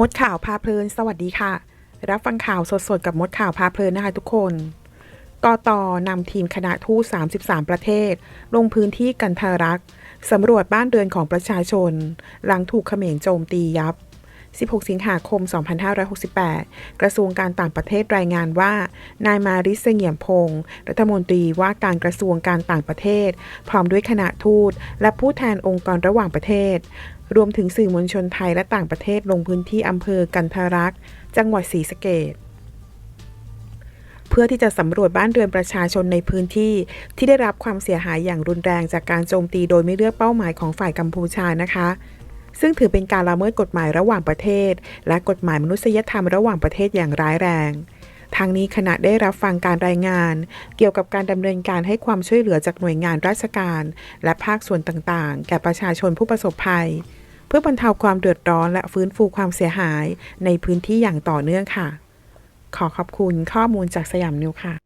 มดข่าวพาเพลิน สวัสดีค่ะ รับฟังข่าวสดๆ กับมดข่าวพาเพลินนะคะทุกคนกตนำทีมคณะทูต33 ประเทศ ลงพื้นที่กันทารักษ์สำรวจบ้านเรือนของประชาชน หลังถูกเขมรโจมตียับ 16 สิงหาคม 2568 กระทรวงการต่างประเทศรายงานว่า นายมาริสเสงี่ยมพงศ์รัฐมนตรีว่าการกระทรวงการต่างประเทศ พร้อมด้วยคณะทูต และผู้แทนองค์กรระหว่างประเทศ รวมถึงสื่อมวลชนไทยและต่างประเทศลงพื้นที่อำเภอกันทรักษ์จังหวัดศรีสะเกษเพื่อที่จะสำรวจบ้านเรือนประชาชนในพื้นที่ที่ได้รับความเสียหายอย่างรุนแรงจากการโจมตีโดยไม่เลือกเป้าหมายของฝ่ายกัมพูชานะคะ ซึ่งถือเป็นการละเมิดกฎหมายระหว่างประเทศ และกฎหมายมนุษยธรรมระหว่างประเทศอย่างร้ายแรงทางนี้ขณะได้รับฟังการรายงาน เกี่ยวกับการดำเนินการให้ความช่วยเหลือจากหน่วยงานราชการ และภาคส่วนต่างๆ แก่ประชาชนผู้ประสบภัย เพื่อบรรเทาความเดือดร้อนและฟื้นฟูความเสียหายในพื้นที่อย่างต่อเนื่องค่ะ ขอขอบคุณข้อมูลจากสยามนิวค่ะ